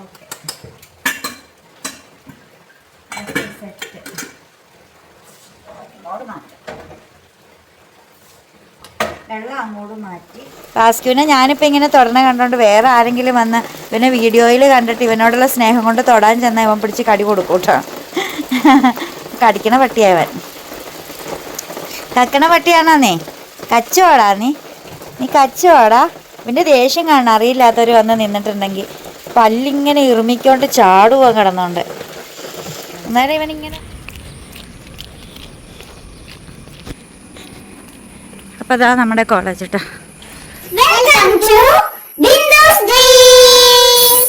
Okay set അങ്ങോട്ട് മാറ്റാം വെള്ളം അങ്ങോട്ട് മാറ്റി. ഞാനിപ്പോൾ ഇങ്ങനെ തുടർന്ന് കണ്ടുകൊണ്ട് വേറെ ആരെങ്കിലും വന്ന് ഇവനെ വീഡിയോയിൽ കണ്ടിട്ട് ഇവനോടുള്ള സ്നേഹം കൊണ്ട് തൊടാൻ ചെന്നാൽ ഇവൻ പിടിച്ച് കടി കൊടുക്കും കേട്ടോ. കടിക്കണ പട്ടിയാവൻ കക്കണ പട്ടിയാണോ നീ? കച്ചവടാ നീ? നീ കച്ചവടാ? ഇവന്റെ ദേഷ്യം കാണാൻ അറിയില്ലാത്തവർ വന്ന് നിന്നിട്ടുണ്ടെങ്കിൽ പല്ലിങ്ങനെ ഇറുമിക്കൊണ്ട് ചാടുക കിടന്നോണ്ട്. അന്നേരം ഇവനിങ്ങനെ. അപ്പോൾ അതാ നമ്മുടെ കോളേജ് കേട്ടോ Welcome to Windows Dreams!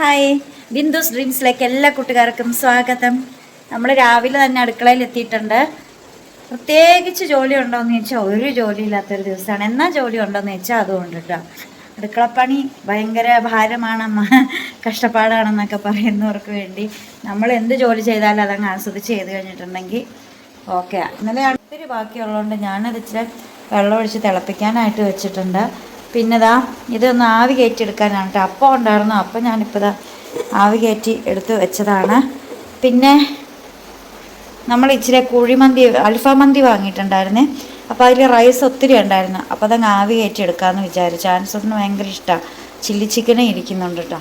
Hi Bindu's ഡ്രീംസിലേക്ക് എല്ലാ കൂട്ടുകാർക്കും സ്വാഗതം. നമ്മൾ രാവിലെ തന്നെ അടുക്കളയിൽ എത്തിയിട്ടുണ്ട്. പ്രത്യേകിച്ച് ജോലി ഉണ്ടോയെന്ന് ചോദിച്ചാൽ ഒരു ജോലി ഇല്ലാത്തൊരു ദിവസമാണ്. എന്നാ ജോലി ഉണ്ടോയെന്ന് ചോദിച്ചാൽ അതുകൊണ്ട് കേട്ടോ അടുക്കളപ്പണി ഭയങ്കര ഭാരമാണെന്ന് കഷ്ടപ്പാടാണെന്നൊക്കെ പറയുന്നവർക്ക് വേണ്ടി നമ്മൾ എന്ത് ജോലി ചെയ്താലും അതങ്ങ് ആസ്വദിച്ച് ചെയ്ത് കഴിഞ്ഞിട്ടുണ്ടെങ്കിൽ ഓക്കെ. ഇന്നലെ അടുത്തൊരു ബാക്കിയുള്ളതുകൊണ്ട് ഞാനത് ഇച്ചിരി വെള്ളം ഒഴിച്ച് തിളപ്പിക്കാനായിട്ട് വെച്ചിട്ടുണ്ട്. പിന്നെ ദാ ഇതൊന്ന് ആവി കയറ്റി എടുക്കാനാണ് കേട്ടോ അപ്പം ഉണ്ടായിരുന്നു. അപ്പം ഞാനിപ്പോൾ ദാ ആവി കയറ്റി എടുത്ത് വെച്ചതാണ്. പിന്നെ നമ്മൾ ഇച്ചിരി കുഴിമന്തി അൽഫാം മന്തി വാങ്ങിയിട്ടുണ്ടായിരുന്നേ. അപ്പോൾ അതിൽ റൈസ് ഒത്തിരി ഉണ്ടായിരുന്നു. അപ്പോൾ അതങ്ങ് ആവി കയറ്റി എടുക്കാമെന്ന് വിചാരിച്ചു. ആൻസറിന് ഭയങ്കര ഇഷ്ടമാണ് ചില്ലി ചിക്കനും ഇരിക്കുന്നുണ്ട് കേട്ടോ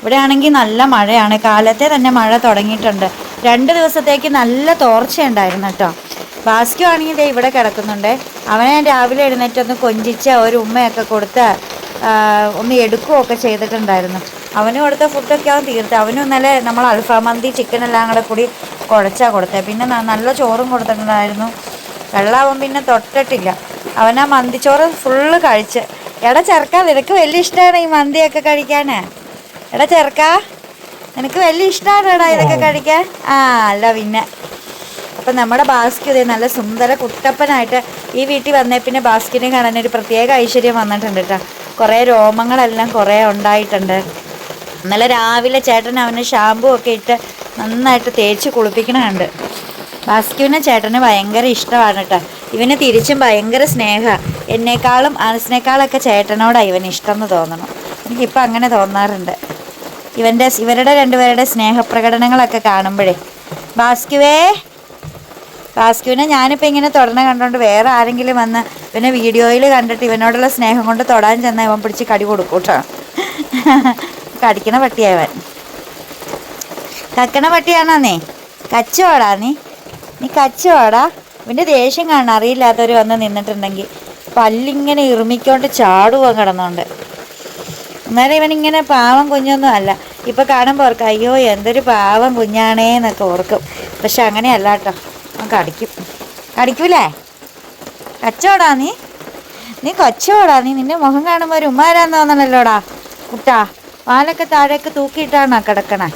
ഇവിടെ ആണെങ്കിൽ നല്ല മഴയാണ്. കാലത്തെ തന്നെ മഴ തുടങ്ങിയിട്ടുണ്ട്. രണ്ട് ദിവസത്തേക്ക് നല്ല തോർച്ചയുണ്ടായിരുന്നു കേട്ടോ ബാസ്കു ആണെങ്കിൽ ഇവിടെ കിടക്കുന്നുണ്ട്. അവനെ രാവിലെ എഴുന്നേറ്റൊന്ന് കൊഞ്ചിച്ച് ഒരു ഉമ്മയൊക്കെ കൊടുത്ത് ഒന്ന് എടുക്കുകയൊക്കെ ചെയ്തിട്ടുണ്ടായിരുന്നു. അവന് കൊടുത്ത ഫുഡൊക്കെ അവൻ തീർത്ത്. അവനും ഇന്നലെ നമ്മൾ അൽഫാം മന്തി ചിക്കൻ എല്ലാം കൂടെ കൂടി കുഴച്ചാണ് കൊടുത്തത് പിന്നെ നല്ല ചോറും കൊടുത്തിട്ടുണ്ടായിരുന്നു. വെള്ളമാവൻ പിന്നെ തൊട്ടിട്ടില്ല. അവൻ ആ മന്തിച്ചോറ് ഫുള്ള് കഴിച്ച്. എടാ ചെറുക്കാ നിനക്ക് വലിയ ഇഷ്ടമാണ് ഈ മന്തിയൊക്കെ കഴിക്കാൻ? എടാ ചെറുക്കാ നിനക്ക് വലിയ ഇഷ്ടമാണ് എടാ ഇതൊക്കെ കഴിക്കാൻ? ആ അല്ല പിന്നെ. അപ്പം നമ്മുടെ ബാസ്കി ഇതേ നല്ല സുന്ദര കുട്ടപ്പനായിട്ട് ഈ വീട്ടിൽ വന്നേ. പിന്നെ ബാസ്കിനെ കാണാൻ ഒരു പ്രത്യേക ഐശ്വര്യം വന്നിട്ടുണ്ട് കേട്ടോ. കുറേ രോമങ്ങളെല്ലാം കുറേ ഉണ്ടായിട്ടുണ്ട്. ഇന്നലെ രാവിലെ ചേട്ടൻ അവന് ഷാമ്പു ഒക്കെ ഇട്ട് നന്നായിട്ട് തേച്ച് കുളിപ്പിക്കണുണ്ട് ബാസ്ക്യുവിനെ ചേട്ടന് ഭയങ്കര ഇഷ്ടമാണ് കേട്ടോ ഇവന് തിരിച്ചും ഭയങ്കര സ്നേഹമാണ് എന്നേക്കാളും അനസിനേക്കാളൊക്കെ ചേട്ടനോടാണ് ഇവന് ഇഷ്ടം എന്ന് തോന്നണം. എനിക്കിപ്പോൾ അങ്ങനെ തോന്നാറുണ്ട്. ഇവന്റെ ഇവരുടെ രണ്ടുപേരുടെ സ്നേഹപ്രകടനങ്ങളൊക്കെ കാണുമ്പോഴേ. ബാസ്ക്യുവേ ബാസ്ക്യുവിനെ ഞാനിപ്പോൾ ഇങ്ങനെ തുടർന്ന് കണ്ടുകൊണ്ട് വേറെ ആരെങ്കിലും വന്ന് ഇവനെ വീഡിയോയിൽ കണ്ടിട്ട് ഇവനോടുള്ള സ്നേഹം കൊണ്ട് തൊടാൻ ചെന്ന ഇവൻ പിടിച്ച് കടി കൊടുക്കും കേട്ടോ കടിക്കണ പട്ടിയാവൻ കക്കണ പട്ടിയാണോ നീ? കച്ചോടാ നീ. നീ കച്ചവടാ ഇവന്റെ ദേഷ്യം കാണാൻ അറിയില്ലാത്തവർ വന്ന് നിന്നിട്ടുണ്ടെങ്കിൽ പല്ലിങ്ങനെ ഇറുമിക്കൊണ്ട് ചാടുവാൻ കിടന്നുണ്ട്. എന്നാലും ഇവനിങ്ങനെ പാവം കുഞ്ഞൊന്നും അല്ല. ഇപ്പം കാണുമ്പോൾ ഓർക്കും അയ്യോ എന്തൊരു പാവം കുഞ്ഞാണേ എന്നൊക്കെ ഓർക്കും. പക്ഷെ അങ്ങനെയല്ല കേട്ടോ അവൻ കടിക്കും. കടിക്കൂലേ? കച്ചവടാ നീ? നീ കച്ചവടാ. നീ നിന്റെ മുഖം കാണുമ്പോൾ ഒരു ഉമ്മാരാന്ന് തോന്നണല്ലോടാ. കുട്ടാ പാലൊക്കെ താഴേക്ക് തൂക്കിയിട്ടാണോ കിടക്കണേ?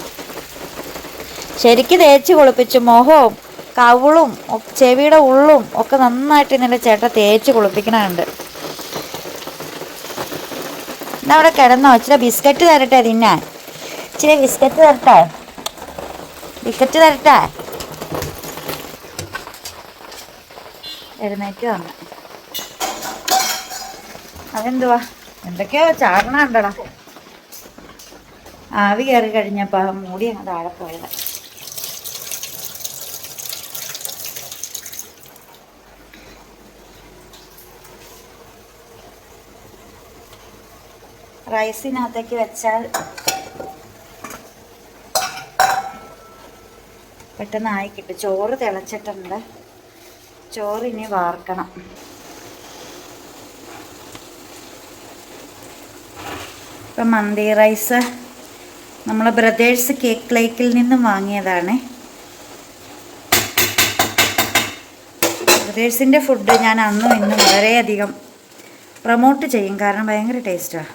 ശരിക്ക് തേച്ച് കുളിപ്പിച്ചു മുഖവും കവിളും ചെവിയുടെ ഉള്ളും ഒക്കെ നന്നായിട്ട് നിന്റെ ചേട്ട തേച്ച് കുളിപ്പിക്കണുണ്ട്. എന്നാ അവിടെ കിടന്നോ? ഇച്ചിരി ബിസ്ക്കറ്റ് തരട്ടെ തിന്നാൻ ഇച്ചിരി ബിസ്ക്കറ്റ് തരട്ടെ? ബിസ്ക്കറ്റ് തരട്ടെ? എഴുന്നേറ്റ് വന്നു. അതെന്തുവാ? എന്തൊക്കെയോ ഉണ്ടടാ ആവി കയറി കഴിഞ്ഞപ്പോൾ മൂടി അങ്ങ് താഴെ പോയത്. റൈസിനകത്തേക്ക് വെച്ചാൽ പെട്ടെന്ന് ആയി കിട്ടും. ചോറ് തിളച്ചിട്ടുണ്ട്. ചോറ് ഇനി വാർക്കണം. ഇപ്പം മന്തി റൈസ് നമ്മൾ ബ്രദേഴ്സ് കേക്ക് ലൈക്കിൽ നിന്നും വാങ്ങിയതാണ്. ബ്രദേഴ്സിന്റെ ഫുഡ് ഞാൻ അന്നും ഇന്നും വളരെയധികം പ്രൊമോട്ട് ചെയ്യും. കാരണം ഭയങ്കര ടേസ്റ്റാണ്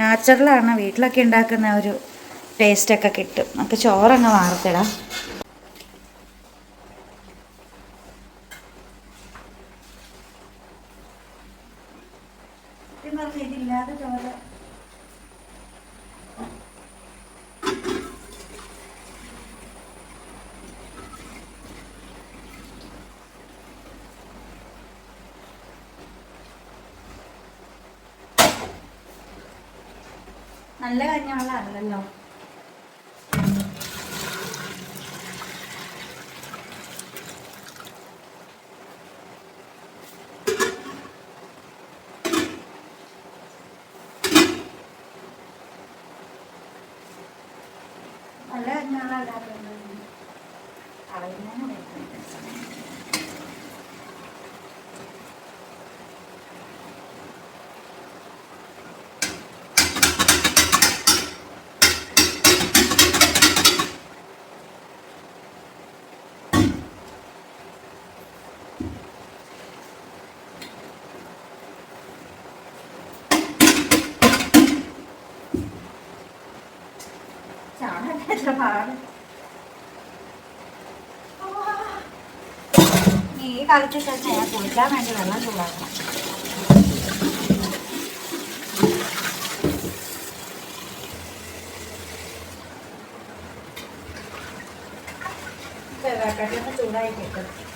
നാച്ചുറലാണ് വീട്ടിലൊക്കെ ഉണ്ടാക്കുന്ന ഒരു ടേസ്റ്റൊക്കെ കിട്ടും. നമുക്ക് ചോറങ്ങ് വാർത്തിടാം ഇതില്ലാതെ ചോറ് നല്ല കഞ്ഞിവെള്ളം ചാണകം എത്ര പാട് ഈ കാലത്ത് തന്നെ ഞാൻ കുളിക്കാൻ വേണ്ടി വെള്ളം ചൂടാക്കണം. ചൂടായി കിട്ടും.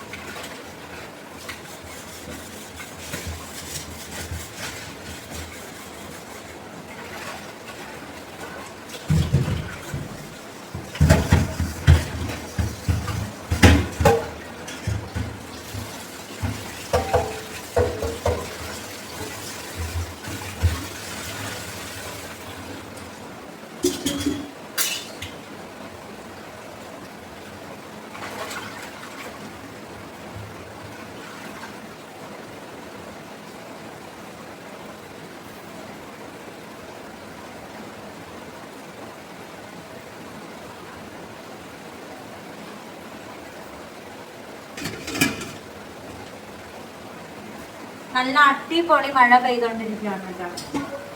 നല്ല അടിപൊളി മഴ പെയ്തോണ്ടിരിക്കുകയാണ് കേട്ടോ.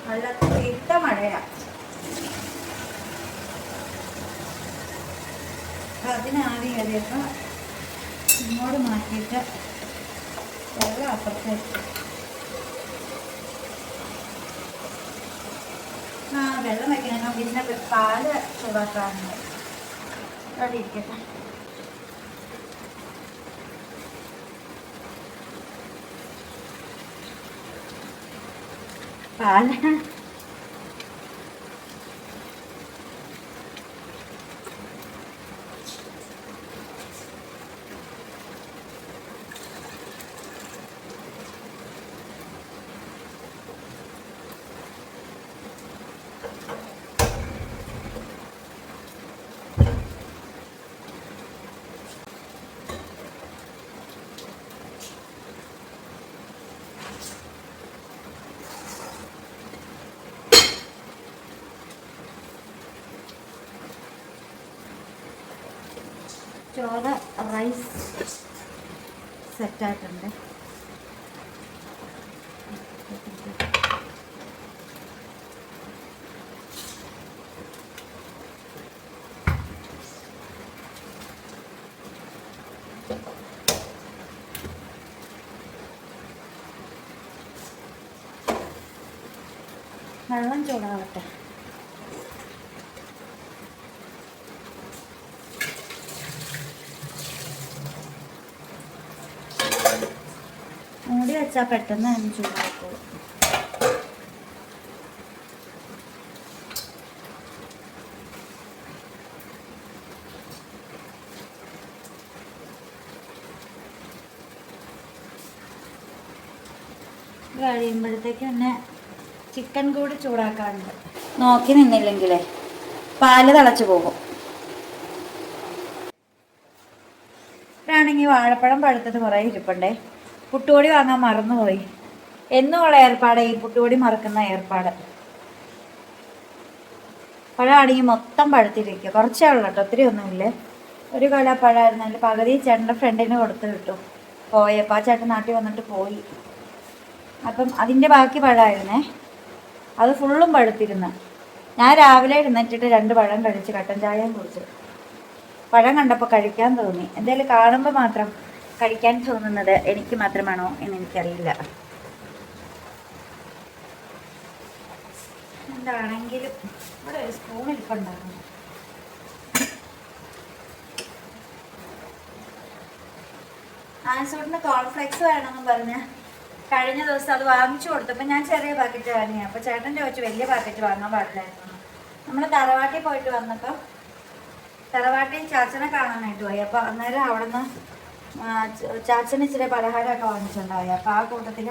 നല്ല തീർത്ത മഴയാ. അപ്പൊ ആവി കയറിയപ്പോൾ ഇങ്ങോട്ട് മാറ്റിയിട്ട് വെള്ളം അപ്പുറത്ത് വെച്ചു ആ വെള്ളം വെക്കണം പിന്നെ പാൽ ചൂടാക്കാറുണ്ട് അവിടെ ഇരിക്കട്ടെ. പാൽ ചോറ് റൈസ് സെറ്റായിട്ടുണ്ട്. വെള്ളം ചൂടാവട്ടെ മൂടി വെച്ചാൽ പെട്ടെന്ന് തന്നെ ചൂടാക്കും. കഴിയുമ്പോഴത്തേക്ക് പിന്നെ ചിക്കൻ കൂടി ചൂടാക്കാറുണ്ട്. നോക്കി നിന്നില്ലെങ്കിലേ പാൽ തിളച്ചു പോകും. ഇപ്പോഴാണെങ്കിൽ വാഴപ്പഴം പഴുത്തത് കുറേ ഇരിപ്പുണ്ടേ. പുട്ടുപൊടി വാങ്ങാൻ മറന്നുപോയി. എന്നുമുള്ള ഏർപ്പാട് ഈ പുട്ടുപൊടി മറക്കുന്ന ഏർപ്പാട്? പഴമാണെങ്കിൽ മൊത്തം പഴുത്തിരിക്കുക കുറച്ചേ ഉള്ളൂ കേട്ടോ ഒത്തിരി ഒന്നുമില്ലേ. ഒരു കൊല പഴമായിരുന്നു. പകുതി ചേട്ടന്റെ ഫ്രണ്ടിന് കൊടുത്ത് കിട്ടു പോയപ്പോൾ ആ ചേട്ടൻ നാട്ടിൽ വന്നിട്ട് പോയി. അപ്പം അതിന്റെ ബാക്കി പഴമായിരുന്നേ. അത് ഫുള്ളും പഴുത്തിരുന്ന്. ഞാൻ രാവിലെ എഴുന്നേറ്റിട്ട് രണ്ട് പഴം കഴിച്ച് കട്ടൻ ചായയും കുടിച്ചു. പഴം കണ്ടപ്പോൾ കഴിക്കാൻ തോന്നി. എന്തായാലും കാണുമ്പോൾ മാത്രം കഴിക്കാൻ തോന്നുന്നത് എനിക്ക് മാത്രമാണോ എന്ന് എനിക്കറിയില്ല. എന്താണെങ്കിലും ഇവിടെ ഒരു കോൺഫ്ലെക്സ് വേണമെന്ന് പറഞ്ഞ കഴിഞ്ഞ ദിവസം അത് വാങ്ങിച്ചു കൊടുത്തപ്പോൾ ഞാൻ ചെറിയ പാക്കറ്റ് വാങ്ങിയ. അപ്പോൾ ചേട്ടൻ ചോദിച്ചു വലിയ പാക്കറ്റ് വാങ്ങാൻ പാടില്ലായിരുന്നു. നമ്മൾ തറവാട്ടിൽ പോയിട്ട് വന്നപ്പോൾ തറവാട്ടിൽ ചാച്ചനെ കാണാനായിട്ട് പോയി. അപ്പോൾ അന്നേരം അവിടെ ച- ചാച്ചന് ഇച്ചിരി പലഹാരമൊക്കെ വാങ്ങിച്ചിട്ടുണ്ടായി. അപ്പോൾ ആ കൂട്ടത്തിൽ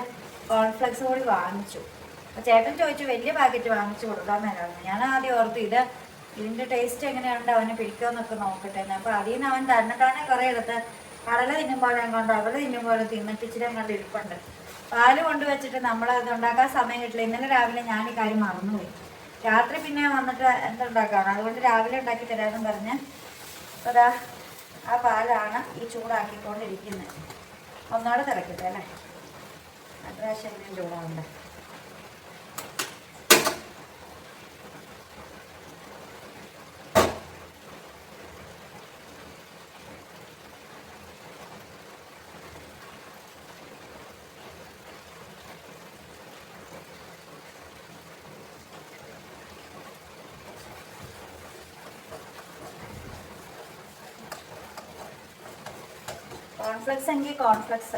കോൺഫ്ലെക്സ് കൂടി വാങ്ങിച്ചു. അപ്പോൾ ചേട്ടൻ ചോദിച്ചു വലിയ പാക്കറ്റ് വാങ്ങിച്ചു കൊടുക്കാൻ നേരമായിരുന്നു ഞാൻ ആദ്യം ഓർത്തു ഇത് ഇതിന്റെ ടേസ്റ്റ് എങ്ങനെയുണ്ട്? അവന് പിടിക്കുമെന്നൊക്കെ നോക്കട്ടെ. അപ്പോൾ അതിൽ നിന്ന് അവൻ തന്നെ തന്നെ കുറേ എടുത്ത് കടല തിന്നുമ്പോൾ കൊണ്ട് അവൾ തിന്നുമ്പോൾ തിന്നിട്ട് ഇച്ചിരി അങ്ങോട്ട് ഇരിപ്പുണ്ട്. പാൽ കൊണ്ടുവച്ചിട്ട് നമ്മൾ ഉണ്ടാക്കാൻ സമയം കിട്ടില്ല. ഇന്നലെ രാവിലെ ഞാൻ ഈ കാര്യം മറന്നുപോയി. രാത്രി പിന്നെ വന്നിട്ട് എന്തുണ്ടാക്കാണ് അതുകൊണ്ട് രാവിലെ ഉണ്ടാക്കി തരാമെന്ന് പറഞ്ഞ്. അപ്പോൾ ആ പാലാണ് ഈ ചൂടാക്കിക്കൊണ്ടിരിക്കുന്നത്. ഒന്നാട് തിളക്കട്ടെ അല്ലേ? അത്രാവശ്യം ചൂടാവണ്ട? കോൺഫ്ലെക്സ് എങ്കിൽ കോൺഫ്ലെക്സ്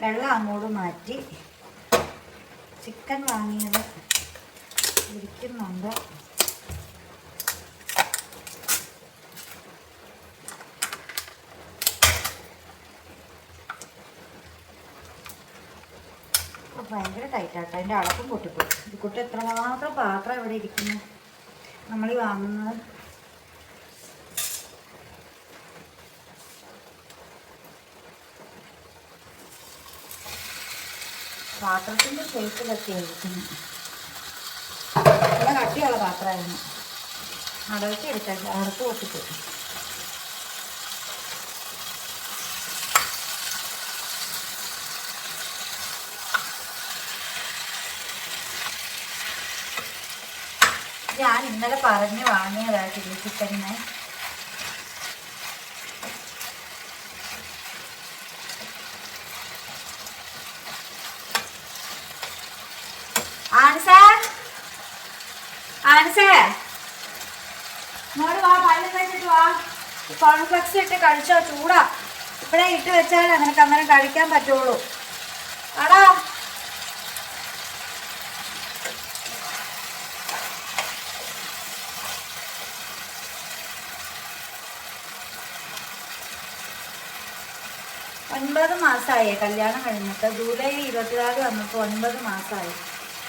വെള്ളം അങ്ങോട്ട് മാറ്റി. ചിക്കൻ വാങ്ങിയത് ഇരിക്കുന്നുണ്ട് ഓ, ഭയങ്കര ടൈറ്റാട്ടോ അതിന്റെ അളക്കും പൊട്ടിപ്പോയി. ഈ കുട്ടി എത്രമാത്രം പാത്രം ഇവിടെ ഇരിക്കുന്നു? നമ്മൾ ഈ വാങ്ങുന്നത് പാത്രത്തിന്റെ ഷേപ്പിലൊക്കെ ഇരിക്കുന്നു നല്ല കട്ടിയുള്ള പാത്രമായിരുന്നു. അടവച്ച് എടുക്കാൻ അടുത്ത് പൊട്ടിപ്പോയി ഞാൻ ഇന്നലെ പറഞ്ഞ് വാങ്ങിയതായിട്ട് ചില്ലി ചിക്കനെ ആൻസേ? ആൻസേ? മോൾ വാ പല്ല് കഴിച്ചിട്ട് വാ. കോൺഫ്ലെക്സ് ഇട്ട് കഴിച്ചോ? ചൂടാ. ഇവിടെ ഇട്ട് വെച്ചാലേ നിനക്ക് അന്നേരം കഴിക്കാൻ പറ്റുള്ളൂ. ആടാ. ഒൻപത് മാസമായി കല്യാണം കഴിഞ്ഞിട്ട് ജൂലൈ ഇരുപത്തിനാല് വന്നപ്പോൾ ഒൻപത് മാസമായി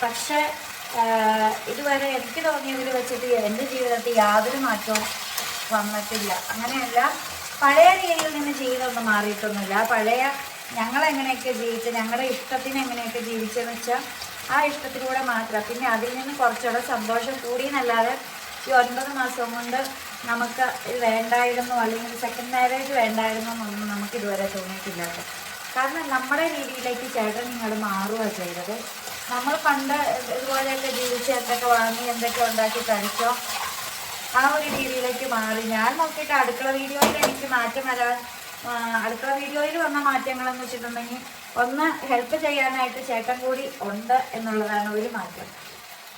പക്ഷേ ഇതുവരെ എനിക്ക് തോന്നിയതിൽ വെച്ചിട്ട് എന്റെ ജീവിതത്തിൽ യാതൊരു മാറ്റവും വന്നിട്ടില്ല. അങ്ങനെയല്ല പഴയ രീതിയിൽ നിന്ന് ജീവിതമൊന്നും മാറിയിട്ടൊന്നുമില്ല. പഴയ ഞങ്ങൾ എങ്ങനെയൊക്കെ ജീവിച്ച് ഞങ്ങളുടെ ഇഷ്ടത്തിന് എങ്ങനെയൊക്കെ ജീവിച്ചെന്ന് വെച്ചാൽ ആ ഇഷ്ടത്തിലൂടെ മാത്രം. പിന്നെ അതിൽ നിന്ന് കുറച്ചുകൂടെ സന്തോഷം കൂടിയെന്നല്ലാതെ ഈ ഒൻപത് മാസം കൊണ്ട് നമുക്ക് വേണ്ടായിരുന്നു അല്ലെങ്കിൽ സെക്കൻഡ് മാരേജ് വേണ്ടായിരുന്നു എന്നൊന്നും നമുക്ക് ഇതുവരെ തോന്നിയിട്ടില്ല കാരണം നമ്മുടെ രീതിയിലേക്ക് ചേട്ടൻ നിങ്ങൾ മാറുക ചെയ്തത്. നമ്മൾ പണ്ട് ഇതുപോലെയൊക്കെ ജീവിച്ച് എന്തൊക്കെ വാങ്ങി എന്തൊക്കെ ഉണ്ടാക്കി കഴിച്ചോ ആ ഒരു രീതിയിലേക്ക് മാറി. ഞാൻ നോക്കിയിട്ട് അടുക്കള വീഡിയോയിൽ എനിക്ക് മാറ്റം വരാൻ അടുക്കള വീഡിയോയിൽ വന്ന മാറ്റങ്ങളെന്ന് വെച്ചിട്ടുണ്ടെങ്കിൽ ഒന്ന് ഹെൽപ്പ് ചെയ്യാനായിട്ട് ചേട്ടൻ കൂടി ഉണ്ട് എന്നുള്ളതാണ് ഒരു മാറ്റം.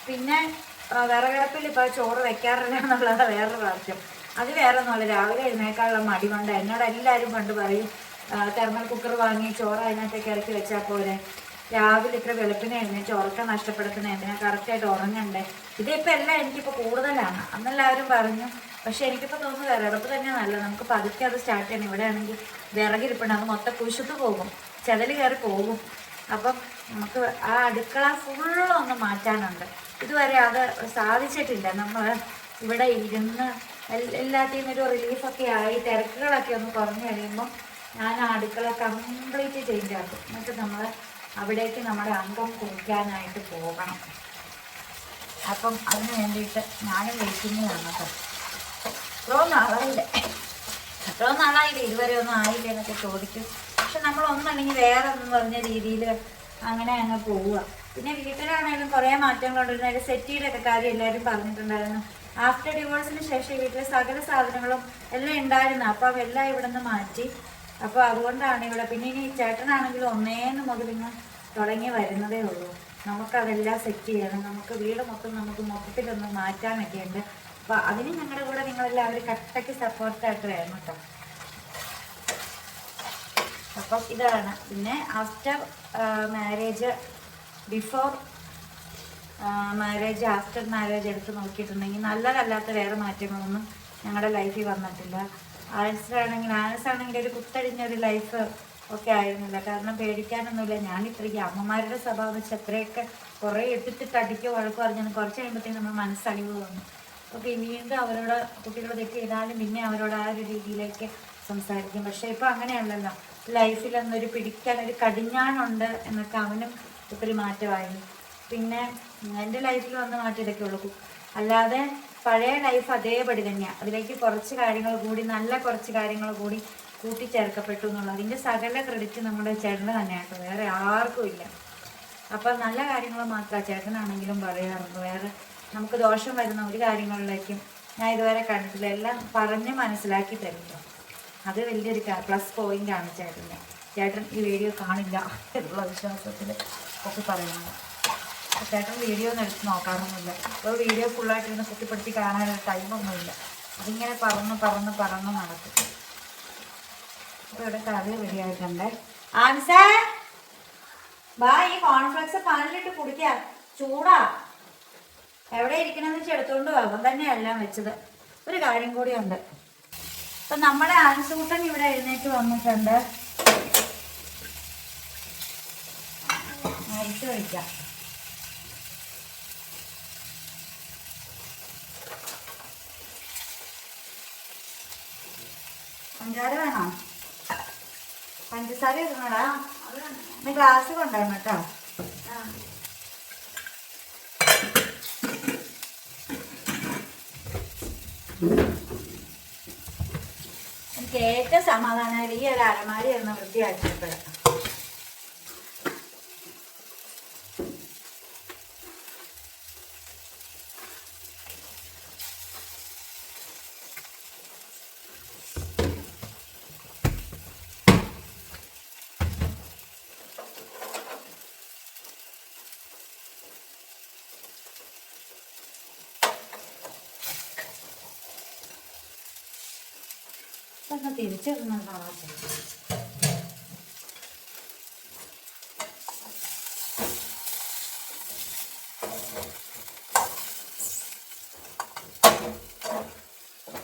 പിന്നെ വിറകടുപ്പിൽ ഇപ്പോൾ ചോറ് വെക്കാറില്ല എന്നുള്ളത് വേറൊരു പ്രാവശ്യം അത് വേറെ ഒന്നുമല്ല രാവിലെ എഴുന്നേക്കാനുള്ള മടി കൊണ്ട് എന്നോട് എല്ലാവരും പണ്ട് പറയും തെർമൽ കുക്കർ വാങ്ങി ചോറ് അതിനകത്തേക്ക് ഇറക്കി വെച്ചാൽ പോരെ. രാവിലെ ഇത്ര വെളുപ്പിനെ എഴുന്നേറ്റ് ഉറക്കം നഷ്ടപ്പെടുത്തുന്ന എന്തിനാ? കറക്റ്റായിട്ട് ഉറങ്ങണ്ടേ? ഇതിപ്പോൾ എല്ലാം എനിക്കിപ്പോൾ കൂടുതലാണ്. അന്നെല്ലാവരും പറഞ്ഞു പക്ഷെ എനിക്കിപ്പോൾ തോന്നുന്നു വിറകടുപ്പ് തന്നെ നല്ല നമുക്ക് പതുക്കെ അത് സ്റ്റാർട്ട് ചെയ്യണം. ഇവിടെ ആണെങ്കിൽ വിറകിരിപ്പുണ്ട്. അത് മൊത്തം കുശുത്ത് പോകും. ചെതൽ കയറി പോകും. അപ്പം നമുക്ക് ആ അടുക്കള ഫുള്ളൊന്ന് മാറ്റാനുണ്ട്. ഇതുവരെ അത് സാധിച്ചിട്ടില്ല. നമ്മൾ ഇവിടെ ഇരുന്ന് എല്ലാത്തിൽ നിന്നൊരു റിലീഫൊക്കെ ആയി തിരക്കുകളൊക്കെ ഒന്ന് കുറഞ്ഞു കഴിയുമ്പോൾ ഞാൻ ആ അടുക്കള കംപ്ലീറ്റ് ചേഞ്ച് ആക്കും. എന്നിട്ട് നമ്മൾ അവിടേക്ക് നമ്മുടെ അംഗം കുറിക്കാനായിട്ട് പോകണം. അപ്പം അതിന് വേണ്ടിയിട്ട് ഞാനും വെയിറ്റിങ്ങിലാണ് കേട്ടോ. എത്രയോ നാളായില്ല? എത്രയോ നാളായില്ല? ഇതുവരെ ഒന്നും ആയില്ല എന്നൊക്കെ ചോദിക്കും. പക്ഷെ നമ്മളൊന്നല്ലെങ്കിൽ വേറെ ഒന്നും പറഞ്ഞ രീതിയിൽ അങ്ങനെ അങ്ങ് പോവുക. പിന്നെ വീട്ടിലാണെങ്കിലും കുറേ മാറ്റങ്ങളുണ്ട്. ഒരു സെറ്റ് ഒക്കെ കാര്യം എല്ലാവരും പറഞ്ഞിട്ടുണ്ടായിരുന്നു. ആഫ്റ്റർ ഡിവോഴ്സിന് ശേഷം വീട്ടിലെ സകല സാധനങ്ങളും എല്ലാം ഉണ്ടായിരുന്നു. അപ്പോൾ എല്ലാം ഇവിടെ നിന്ന് മാറ്റി. അപ്പോൾ അതുകൊണ്ടാണ് ഇവിടെ പിന്നെ ഇനി ചേട്ടനാണെങ്കിലും ഒന്നേന്ന് മുതലിങ്ങ് തുടങ്ങി വരുന്നതേ ഉള്ളൂ. നമുക്കതെല്ലാം സെറ്റ് ചെയ്യണം. നമുക്ക് വീട് മൊത്തം നമുക്ക് മൊത്തത്തിലൊന്ന് മാറ്റാനൊക്കെ ഉണ്ട്. അപ്പോൾ അതിന് ഞങ്ങളുടെ കൂടെ നിങ്ങളെല്ലാവരും കട്ടയ്ക്ക് സപ്പോർട്ടായിട്ട് വേണം കേട്ടോ. അപ്പം ഇതാണ്. പിന്നെ after marriage before marriage after marriage എടുത്ത് നോക്കിയിട്ടുണ്ടെങ്കിൽ നല്ലതല്ലാത്ത വേറെ മാറ്റങ്ങളൊന്നും ഞങ്ങളുടെ ലൈഫിൽ വന്നിട്ടില്ല. ആൻസർ ആണെങ്കിൽ ഒരു കുത്തഴിഞ്ഞൊരു ലൈഫ് ഒക്കെ ആയിരുന്നില്ല. കാരണം പേടിക്കാനൊന്നുമില്ല. ഞാൻ ഇത്രയ്ക്ക് അമ്മമാരുടെ സ്വഭാവം വെച്ച് എത്രയൊക്കെ കുറേ എടുത്തിട്ട് അടിക്കോ വഴക്കോ അറിഞ്ഞാൽ കുറച്ച് കഴിയുമ്പോഴത്തേക്കും നമ്മൾ മനസ്സലിവ് വന്നു. അപ്പോൾ വീണ്ടും അവരോട് കുട്ടികളെ തെറ്റ് ചെയ്താലും പിന്നെ അവരോട് ആ ഒരു രീതിയിലേക്ക് സംസാരിക്കും. പക്ഷേ ഇപ്പം അങ്ങനെയല്ലല്ലോ. ലൈഫിൽ എന്നൊരു പിടിക്കാൻ ഒരു കടിഞ്ഞാണുണ്ട് എന്നൊക്കെ അവനും ഒത്തിരി മാറ്റമായി. പിന്നെ എന്റെ ലൈഫിൽ വന്ന മാറ്റം ഇതൊക്കെ ഉള്ളൂ. അല്ലാതെ പഴയ ലൈഫ് അതേപടി തന്നെയാണ് അതിലേക്ക് കുറച്ച് കാര്യങ്ങൾ കൂടി നല്ല കുറച്ച് കാര്യങ്ങൾ കൂടി കൂട്ടിച്ചേർക്കപ്പെട്ടു എന്നുള്ളത്. അതിന്റെ സകല ക്രെഡിറ്റ് നമ്മുടെ ചേട്ടന് തന്നെയാട്ടോ വേറെ ആർക്കും ഇല്ല. അപ്പം നല്ല കാര്യങ്ങൾ മാത്രമാണ് ചേട്ടനാണെങ്കിലും പറയാറുണ്ട് വേറെ നമുക്ക് ദോഷം വരുന്ന ഒരു കാര്യങ്ങളിലേക്കും ഞാൻ ഇതുവരെ കണ്ടിട്ടില്ല. എല്ലാം പറഞ്ഞ് മനസ്സിലാക്കി തരുന്നു അത് വലിയൊരു പ്ലസ് പോയിന്റ് ആണ് ചേട്ടന്റെ ചേട്ടൻ ഈ വീഡിയോ കാണില്ല എന്നുള്ള വിശ്വാസത്തിൽ ഒക്കെ പറയുന്നത്. ചേട്ടൻ വീഡിയോ ഒന്നും എടുത്ത് നോക്കാറൊന്നുമില്ല. അപ്പോൾ വീഡിയോ ഫുള്ളായിട്ട് ഇരുന്ന് കുത്തിപ്പെടുത്തി കാണാനൊരു ടൈമൊന്നുമില്ല. അതിങ്ങനെ പറന്ന് പറന്ന് പറന്ന് നടക്കും. അപ്പോൾ ഇവിടെ കറി റെഡിയായിട്ടുണ്ട് ആൻസേ! ബാ ഈ കോൺഫ്ലക്സ് പാനിലിട്ട് കുടിക്കുക ചൂടാ. എവിടെ ഇരിക്കണമെന്ന് വെച്ചാൽ എടുത്തോണ്ട് വാ. അവൻ തന്നെ എല്ലാം വെച്ചത്. ഒരു കാര്യം കൂടിയുണ്ട്. അപ്പം നമ്മുടെ ആൻസൂട്ടൻ ഇവിടെ എഴുന്നേറ്റ് വന്നിട്ടുണ്ട്. അരിച്ചു വയ്ക്കാം പഞ്ചാര വേണോ? പഞ്ചസാര ഇടണടാ? നീ ഗ്ലാസ് കൊണ്ടുവരണം കേട്ടോ. എനിക്ക് ഏറ്റവും സമാധാനമായിട്ട് ഈ ഒരു അലമാരി ഒന്ന് വൃത്തിയാക്കിയപ്പോൾ ഒന്ന് തിരിച്ചിടുന്നതാണ്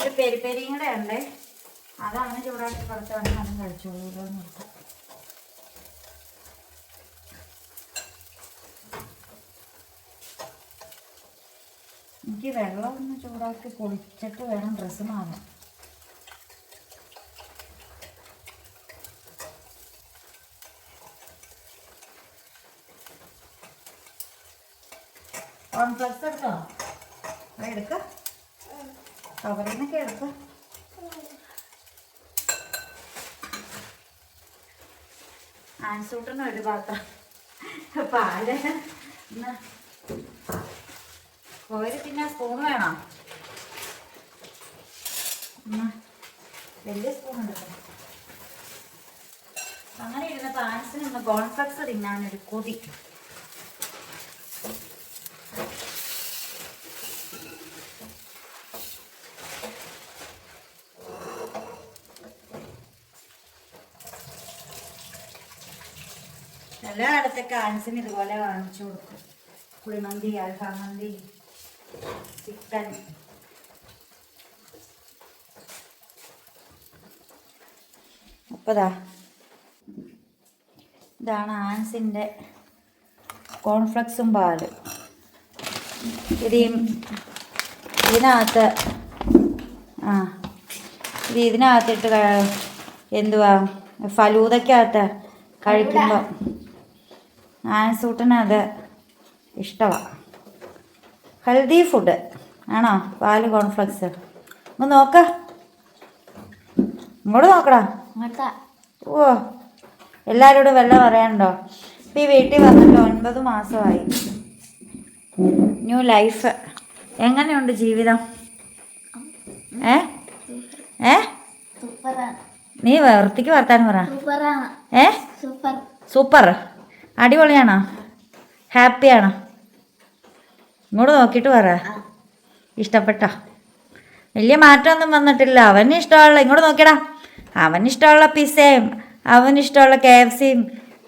ഒരു പെരി പെരിയും കൂടെ ഉണ്ട്. അതാണ് ചൂടാക്കി കൊടുത്തവണ്ണം അതും കഴിച്ചോളൂ. എനിക്ക് വെള്ളം ഒന്ന് ചൂടാക്കി കുളിച്ചിട്ട് വേണം ഡ്രസ്സ് മാറാൻ. കോൺഫ്ലക്സ് അത് എടുക്ക. കവറിൽ നിന്നൊക്കെ എടുക്ക. ആൻസൂട്ടിന് ഒരു പാത്രം. പാൽ. കോരി സ്പൂൺ വേണം? വലിയ സ്പൂൺ എടുക്കണം അങ്ങനെ ഇരുന്നപ്പോൾ ആൻസിന് ഒന്ന് കോൺഫ്ലക്സ് തിന്നാനൊരു കൊതി. എല്ലായിടത്തൊക്കെ കാൻസിന് ഇതുപോലെ വാങ്ങിച്ചു കൊടുക്കും. കുഴിമന്തി അൽഫാം മന്തി ചിക്കൻ അപ്പതാ ഇതാണ് ആൻസിന്റെ കോൺഫ്ലക്സും പാൽ. ഇത് ഇതിനകത്ത് ആ ഇത് ഇതിനകത്തിട്ട് എന്തുവാ ഫലൂതക്കകത്ത് കഴിക്കുമ്പോൾ ആൻസൂട്ടിന് അത് ഇഷ്ടമാണ് ഹെൽത്തി ഫുഡ്. ആണോ? പാൽ കോൺഫ്ലക്സ്. ഒന്ന് നോക്ക. ഇങ്ങോട്ട് നോക്കടാ. ഓ എല്ലാവരോടും വെള്ളം പറയാനുണ്ടോ? ഇപ്പം ഈ വീട്ടിൽ വന്നിട്ട് ഒൻപത് മാസമായി. New life. എങ്ങനെയുണ്ട് ജീവിതം? ഏ? ഏ? നീ വൃത്തിക്ക് വർത്താനം പറ. ഏ? സൂപ്പർ. സൂപ്പർ. അടിപൊളിയാണോ? ഹാപ്പിയാണോ? ഇങ്ങോട്ട് നോക്കിയിട്ട് പറ. ഇഷ്ടപ്പെട്ടോ? വലിയ മാറ്റമൊന്നും വന്നിട്ടില്ല. അവന് ഇഷ്ടമുള്ള ഇങ്ങോട്ട് നോക്കിയടാ. അവന് ഇഷ്ടമുള്ള പിസ്സയും അവന് ഇഷ്ടമുള്ള കെ എഫ് സിയും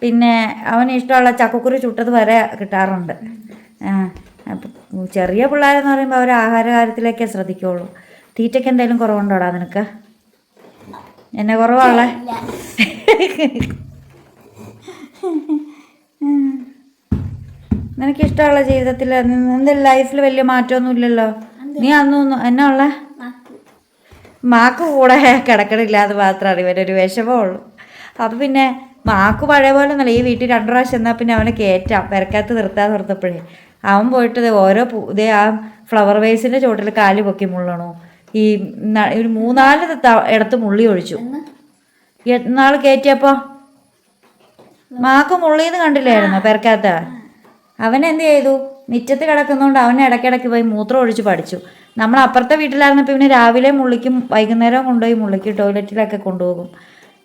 പിന്നെ അവന് ഇഷ്ടമുള്ള ചക്കക്കുറി ചുട്ടത് വരെ കിട്ടാറുണ്ട്. ചെറിയ പിള്ളേരെന്ന് പറയുമ്പോൾ അവർ ആഹാര കാര്യത്തിലേക്കേ ശ്രദ്ധിക്കുള്ളൂ. തീറ്റയ്ക്ക് എന്തെങ്കിലും കുറവുണ്ടോടാ നിനക്ക്? എന്നെ കുറവാണല്ലേ നിനക്ക് ഇഷ്ടമുള്ള ജീവിതത്തിൽ നിന്റെ ലൈഫിൽ വലിയ മാറ്റമൊന്നും ഇല്ലല്ലോ നീ അന്നൊന്നും എന്നാ ഉള്ള? മാക്ക്. കൂടെ കിടക്കണില്ല അത് മാത്രമാണ് ഇവനൊരു വിഷമമുള്ളൂ അപ്പം പിന്നെ മാക്ക് പഴയ പോലെ ഒന്നല്ല ഈ വീട്ടിൽ രണ്ടു പ്രാവശ്യം എന്നാൽ പിന്നെ അവനെ കയറ്റാം പെരക്കകത്ത് നിർത്താൻ നിർത്തപ്പോഴേ. അവൻ പോയിട്ട് ഓരോ ഇതേ ആ ഫ്ലവർ വേസിന്റെ ചുവട്ടിൽ കാൽ പൊക്കി മുള്ളണു. ഈ ഒരു മൂന്നാൽ ഇടത്ത് മുള്ളി ഒഴിച്ചു. നാൾ കയറ്റിയപ്പോ മാക്ക് മുള്ളിന്ന് കണ്ടില്ലായിരുന്നു പെർക്കാത്ത അവൻ എന്ത് ചെയ്തു? മിറ്റത്ത് കിടക്കുന്നതുകൊണ്ട് അവൻ ഇടയ്ക്കിടയ്ക്ക് പോയി മൂത്രം ഒഴിച്ച് പഠിച്ചു. നമ്മൾ അപ്പുറത്തെ വീട്ടിലായിരുന്നപ്പോൾ ഇവന് രാവിലെ മുള്ളിക്കും വൈകുന്നേരം കൊണ്ടുപോയി മുള്ളിക്ക് ടോയ്ലറ്റിലൊക്കെ കൊണ്ടുപോകും.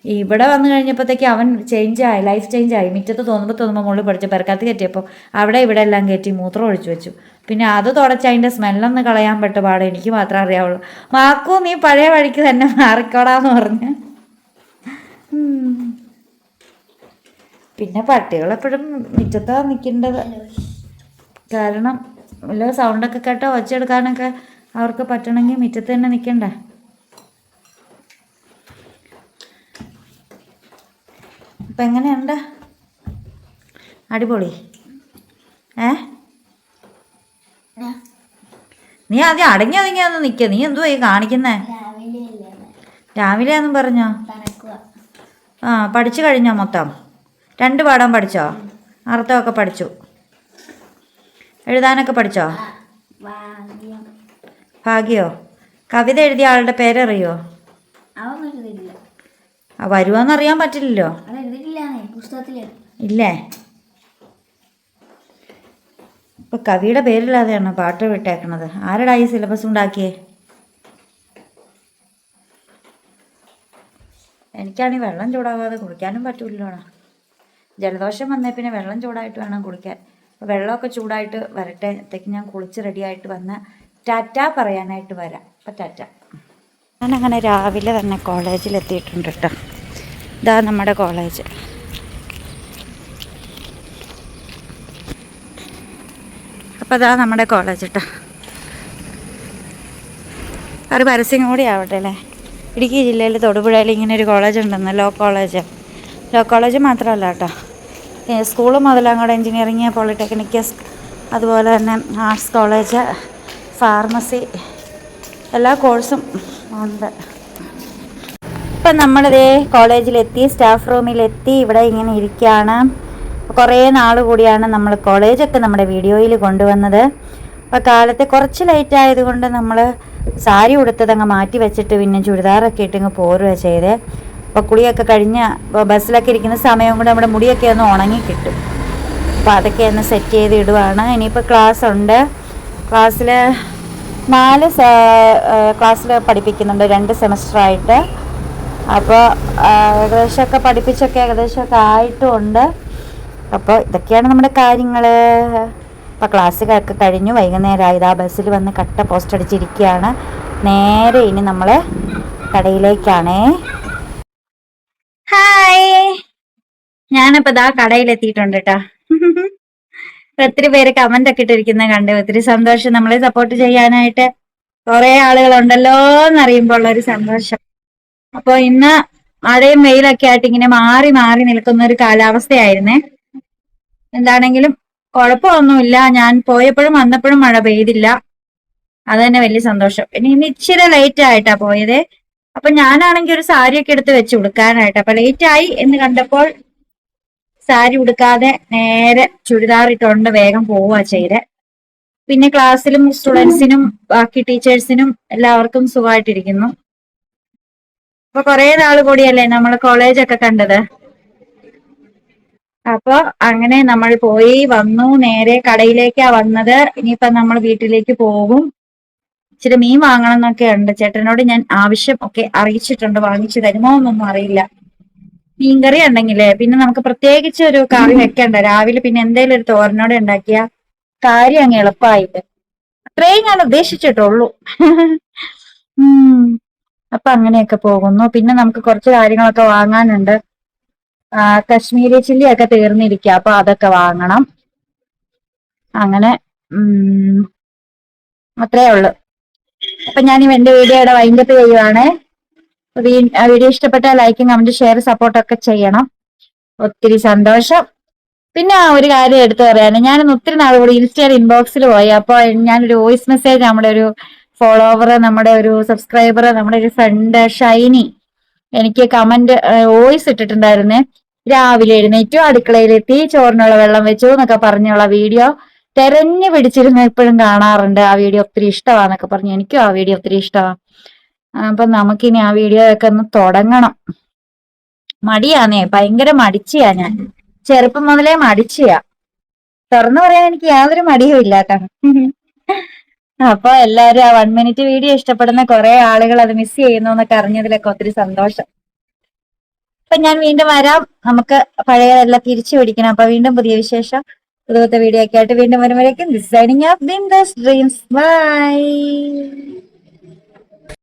ഇവിടെ വന്നു കഴിഞ്ഞപ്പോഴത്തേക്ക് അവൻ ചേഞ്ച് ആയി ലൈഫ് ചേഞ്ച് ആയി. മിറ്റത്ത് തോന്നുമ്പോൾ തോന്നുമ്പോൾ മുള്ളി പഠിച്ചു പെരക്കാത്ത് കയറ്റിയപ്പോൾ അവിടെ ഇവിടെ എല്ലാം കയറ്റി മൂത്രം ഒഴിച്ചു വെച്ചു. പിന്നെ അത് തുടച്ച് അതിന്റെ സ്മെല്ലൊന്ന് കളയാൻ പെട്ട പാടെ എനിക്ക് മാത്രമേ അറിയാവുള്ളൂ. മാക്കു നീ പഴയ വഴിക്ക് തന്നെ മാറിക്കോടാന്ന് പറഞ്ഞ്. പിന്നെ പട്ടികൾ എപ്പോഴും മുറ്റത്താ നിൽക്കേണ്ടത് കാരണം വല്ല സൗണ്ടൊക്കെ കേട്ടോ ഒച്ചെടുക്കാനൊക്കെ അവർക്ക് പറ്റണമെങ്കിൽ മിറ്റത്ത് തന്നെ നിൽക്കണ്ടേ അപ്പം എങ്ങനെയുണ്ട്? അടിപൊളി. ഏ? നീ ആദ്യം അടങ്ങി ഒതുങ്ങി ഒന്ന് നിൽക്കുക നീ എന്തുവാ ഈ കാണിക്കുന്നേ? രാവിലെ രാവിലെ ഒന്നും പറഞ്ഞോ? ആ പഠിച്ചു കഴിഞ്ഞോ മൊത്തം? രണ്ട് പാഠം പഠിച്ചോ? അർത്ഥമൊക്കെ പഠിച്ചു. എഴുതാനൊക്കെ പഠിച്ചോ? ഭാഗ്യം? കവിത എഴുതിയ ആളുടെ പേരറിയോ? ആ വരുമോന്നറിയാൻ പറ്റില്ലല്ലോ. ഇല്ലേ? ഇപ്പൊ കവിയുടെ പേരില്ലാതെയാണ് പാട്ട് വിട്ടേക്കണത്? ആരടാ ഈ സിലബസ് ഉണ്ടാക്കിയേ? എനിക്കാണെങ്കിൽ വെള്ളം ചൂടാകാതെ കുടിക്കാനും പറ്റൂല്ലോടാ. ജലദോഷം വന്നേ പിന്നെ വെള്ളം ചൂടായിട്ട് വേണം കുളിക്കാൻ. അപ്പോൾ വെള്ളമൊക്കെ ചൂടായിട്ട് വരട്ടെ അത്തേക്ക് ഞാൻ കുളിച്ച് റെഡിയായിട്ട് വന്ന് ടാറ്റ പറയാനായിട്ട് വരാം. അപ്പം ടാറ്റ. ഞാനങ്ങനെ രാവിലെ തന്നെ കോളേജിലെത്തിയിട്ടുണ്ട് കേട്ടോ. ഇതാ നമ്മുടെ കോളേജ്. അപ്പോൾ അതാ നമ്മുടെ കോളേജ് കേട്ടോ. ഒരു പരസ്യം കൂടി ആവട്ടെ അല്ലേ? ഇടുക്കി ജില്ലയിൽ തൊടുപുഴയിൽ ഇങ്ങനെ ഒരു കോളേജ് ഉണ്ടെന്ന് ലോ കോളേജ്. ലോ കോളേജ് മാത്രമല്ല കേട്ടോ. സ്കൂൾ മുതലങ്ങോട്ട് എൻജിനീയറിങ് പോളിടെക്നിക്ക് അതുപോലെ തന്നെ ആർട്സ് കോളേജ് ഫാർമസി എല്ലാ കോഴ്സും ഉണ്ട്. ഇപ്പം നമ്മളിതേ കോളേജിലെത്തി സ്റ്റാഫ് റൂമിലെത്തി ഇവിടെ ഇങ്ങനെ ഇരിക്കുകയാണ്. കുറേ നാൾ കൂടിയാണ് നമ്മൾ കോളേജൊക്കെ നമ്മുടെ വീഡിയോയിൽ കൊണ്ടുവന്നത്. അപ്പോൾ കാലത്തെ കുറച്ച് ലൈറ്റ് ആയതുകൊണ്ട് നമ്മൾ സാരി ഉടുത്തതങ്ങ് മാറ്റി വെച്ചിട്ട് പിന്നെ ചുരിദാറൊക്കെ ഇട്ടിങ്ങ് പോരുക ചെയ്തേ. അപ്പോൾ കുളിയൊക്കെ കഴിഞ്ഞ് ബസ്സിലൊക്കെ ഇരിക്കുന്ന സമയം കൊണ്ട് നമ്മുടെ മുടിയൊക്കെ ഒന്ന് ഉണങ്ങി കിട്ടും. അപ്പോൾ അതൊക്കെ ഒന്ന് സെറ്റ് ചെയ്ത് ഇടുവാണ്. ഇനിയിപ്പോൾ ക്ലാസ് ഉണ്ട്. ക്ലാസ്സിൽ നാല് ക്ലാസ്സിൽ പഠിപ്പിക്കുന്നുണ്ട് രണ്ട് സെമസ്റ്ററായിട്ട് അപ്പോൾ ഏകദേശമൊക്കെ പഠിപ്പിച്ചൊക്കെ ഏകദേശമൊക്കെ ആയിട്ടുമുണ്ട് അപ്പോൾ ഇതൊക്കെയാണ് നമ്മുടെ കാര്യങ്ങൾ അപ്പോൾ ക്ലാസ്സുകളൊക്കെ കഴിഞ്ഞു. വൈകുന്നേരമായി ഇതാ ബസ്സിൽ വന്ന് കട്ട പോസ്റ്റ് അടിച്ചിരിക്കുകയാണ്. നേരെ ഇനി നമ്മൾ കടയിലേക്കാണേ ഹായ് ഞാനിപ്പോൾ ഇതാ കടയിലെത്തിയിട്ടുണ്ട് കേട്ടാ ഒത്തിരി പേര് കമന്റ് ഒക്കെ ഇട്ടിരിക്കുന്നത് കണ്ട് ഒത്തിരി സന്തോഷം. നമ്മളെ സപ്പോർട്ട് ചെയ്യാനായിട്ട് കുറെ ആളുകളുണ്ടല്ലോ എന്നറിയുമ്പോൾ ഉള്ള ഒരു സന്തോഷം. അപ്പൊ ഇന്ന് മഴയും വെയിലൊക്കെ ആയിട്ട് ഇങ്ങനെ മാറി മാറി നിൽക്കുന്ന ഒരു കാലാവസ്ഥയായിരുന്നേ. എന്താണെങ്കിലും കുഴപ്പമൊന്നുമില്ല. ഞാൻ പോയപ്പോഴും വന്നപ്പോഴും മഴ പെയ്തില്ല. അത് തന്നെ വലിയ സന്തോഷം. ഇനി ഇന്ന് ഇച്ചിരി ലേറ്റ് ആയിട്ടാ പോയത്. അപ്പൊ ഞാനാണെങ്കിൽ ഒരു സാരിയൊക്കെ എടുത്ത് വെച്ച് ഉടുക്കാനായിട്ട്. അപ്പൊ ലേറ്റ് ആയി എന്ന് കണ്ടപ്പോൾ സാരി ഉടുക്കാതെ നേരെ ചുരിദാർ ഇട്ടുകൊണ്ട് വേഗം പോവുക ചെയ്തെ. പിന്നെ ക്ലാസ്സിലും സ്റ്റുഡൻസിനും ബാക്കി ടീച്ചേഴ്സിനും എല്ലാവർക്കും സുഖമായിട്ടിരിക്കുന്നു. അപ്പൊ കുറെ നാൾ കൂടിയല്ലേ നമ്മൾ കോളേജൊക്കെ കണ്ടത്? അപ്പൊ അങ്ങനെ നമ്മൾ പോയി വന്നു. നേരെ കടയിലേക്കാ വന്നത്. ഇനിയിപ്പൊ നമ്മൾ വീട്ടിലേക്ക് പോകും. ഇച്ചിരി മീൻ വാങ്ങണം എന്നൊക്കെ ഉണ്ട്. ചേട്ടനോട് ഞാൻ ആവശ്യം ഒക്കെ അറിയിച്ചിട്ടുണ്ട്. വാങ്ങിച്ചു തരുമോ എന്നൊന്നും അറിയില്ല. മീൻകറി ഉണ്ടെങ്കിലേ പിന്നെ നമുക്ക് പ്രത്യേകിച്ച് ഒരു കറി വെക്കണ്ട. രാവിലെ പിന്നെ എന്തെങ്കിലും ഒരു തോരനോടെ ഉണ്ടാക്കിയ കാര്യം അങ്ങ് എളുപ്പമായിട്ട് അത്രയും ഞാൻ ഉദ്ദേശിച്ചിട്ടുള്ളൂ. അപ്പൊ അങ്ങനെയൊക്കെ പോകുന്നു. പിന്നെ നമുക്ക് കുറച്ച് കാര്യങ്ങളൊക്കെ വാങ്ങാനുണ്ട്. കശ്മീരി ചില്ലി ഒക്കെ തീർന്നിരിക്കുക അപ്പൊ അതൊക്കെ വാങ്ങണം. അങ്ങനെ അത്രേ ഉള്ളു. അപ്പൊ ഞാൻ എന്റെ വീഡിയോയുടെ വൈൻഡപ്പ് ചെയ്യുവാണ്. വീഡിയോ ഇഷ്ടപ്പെട്ട ലൈക്കും കമന്റ് ഷെയർ സപ്പോർട്ടൊക്കെ ചെയ്യണം. ഒത്തിരി സന്തോഷം. പിന്നെ ഒരു കാര്യം എടുത്തു പറയാന് ഞാൻ ഒത്തിരി നാൾ കൂടി ഇൻസ്റ്റയിൽ ഇൻബോക്സിൽ പോയി. അപ്പൊ ഞാനൊരു വോയിസ് മെസ്സേജ് നമ്മുടെ ഒരു ഫോളോവർ നമ്മുടെ ഒരു സബ്സ്ക്രൈബർ നമ്മുടെ ഒരു ഫ്രണ്ട് ഷൈനി എനിക്ക് കമന്റ് വോയിസ് ഇട്ടിട്ടുണ്ടായിരുന്നേ. രാവിലെ എഴുന്നേറ്റു അടുക്കളയിലെത്തി ചോറിനുള്ള വെള്ളം വെച്ചു എന്നൊക്കെ പറഞ്ഞുള്ള വീഡിയോ തെരഞ്ഞു പിടിച്ചിരുന്ന് എപ്പോഴും കാണാറുണ്ട്. ആ വീഡിയോ ഒത്തിരി ഇഷ്ടമാണെന്നൊക്കെ പറഞ്ഞു. എനിക്കും ആ വീഡിയോ ഒത്തിരി ഇഷ്ടമാണ്. അപ്പൊ നമുക്കിനി ആ വീഡിയോ ഒക്കെ ഒന്ന് തുടങ്ങണം. മടിയാന്നേ ഭയങ്കര മടിച്ചയാ ഞാൻ. ചെറുപ്പം മുതലേ മടിച്ചയാ. തുറന്നു പറയാൻ എനിക്ക് യാതൊരു മടിയും ഇല്ല അപ്പൊ എല്ലാരും ആ വൺ മിനിറ്റ് വീഡിയോ ഇഷ്ടപ്പെടുന്ന കുറെ ആളുകൾ അത് മിസ് ചെയ്യുന്നു എന്നൊക്കെ അറിഞ്ഞതിലൊക്കെ ഒത്തിരി സന്തോഷം. അപ്പൊ ഞാൻ വീണ്ടും വരാം. നമുക്ക് പഴയതെല്ലാം തിരിച്ചു പിടിക്കണം. അപ്പൊ വീണ്ടും പുതിയ വിശേഷം പുതുപത്തെ വീഡിയോ ഒക്കെ ആയിട്ട് വീണ്ടും വരുമ്പോഴേക്കും. Designing of Bin dreams by